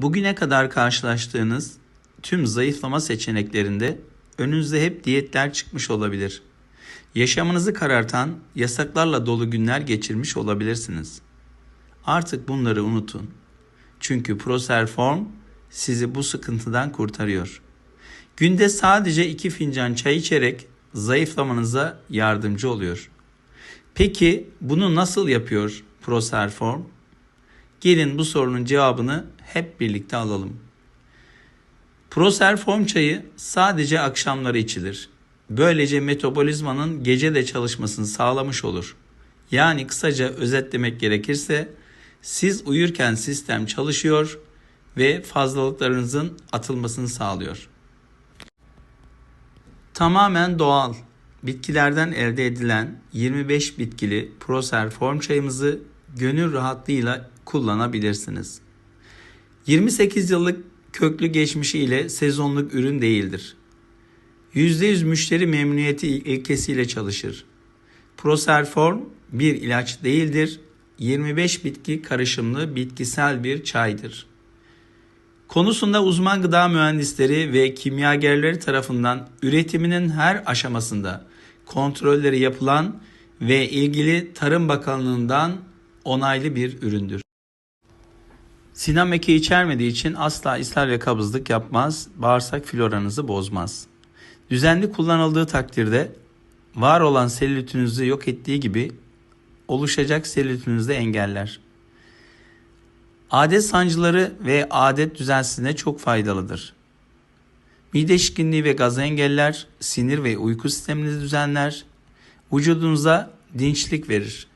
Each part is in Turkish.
Bugüne kadar karşılaştığınız tüm zayıflama seçeneklerinde önünüze hep diyetler çıkmış olabilir. Yaşamınızı karartan yasaklarla dolu günler geçirmiş olabilirsiniz. Artık bunları unutun. Çünkü Proserform sizi bu sıkıntıdan kurtarıyor. Günde sadece 2 fincan çay içerek zayıflamanıza yardımcı oluyor. Peki bunu nasıl yapıyor Proserform? Gelin bu sorunun cevabını hep birlikte alalım. Proserform çayı sadece akşamları içilir. Böylece metabolizmanın gece de çalışmasını sağlamış olur. Yani kısaca özetlemek gerekirse siz uyurken sistem çalışıyor ve fazlalıklarınızın atılmasını sağlıyor. Tamamen doğal bitkilerden elde edilen 25 bitkili Proserform çayımızı gönül rahatlığıyla kullanabilirsiniz. 28 yıllık köklü geçmişi ile sezonluk ürün değildir. %100 müşteri memnuniyeti ilkesiyle çalışır. Proserform bir ilaç değildir. 25 bitki karışımlı bitkisel bir çaydır. Konusunda uzman gıda mühendisleri ve kimyagerleri tarafından üretiminin her aşamasında kontrolleri yapılan ve ilgili Tarım Bakanlığı'ndan onaylı bir üründür. Sinam eki içermediği için asla ishal ve kabızlık yapmaz, bağırsak floranızı bozmaz. Düzenli kullanıldığı takdirde var olan selülitinizi yok ettiği gibi oluşacak selülitinizi de engeller. Adet sancıları ve adet düzensizliğine çok faydalıdır. Mide şişkinliği ve gazı engeller, sinir ve uyku sisteminizi düzenler, vücudunuza dinçlik verir.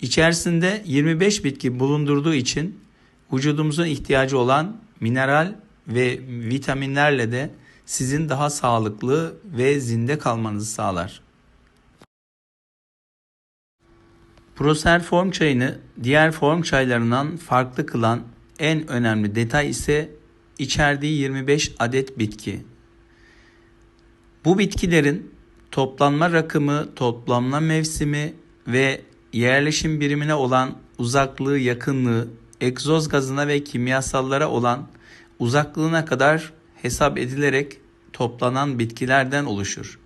İçerisinde 25 bitki bulundurduğu için vücudumuzun ihtiyacı olan mineral ve vitaminlerle de sizin daha sağlıklı ve zinde kalmanızı sağlar. Proser form çayını diğer form çaylarından farklı kılan en önemli detay ise içerdiği 25 adet bitki. Bu bitkilerin toplanma rakımı, toplanma mevsimi ve yerleşim birimine olan uzaklığı, yakınlığı, egzoz gazına ve kimyasallara olan uzaklığına kadar hesap edilerek toplanan bitkilerden oluşur.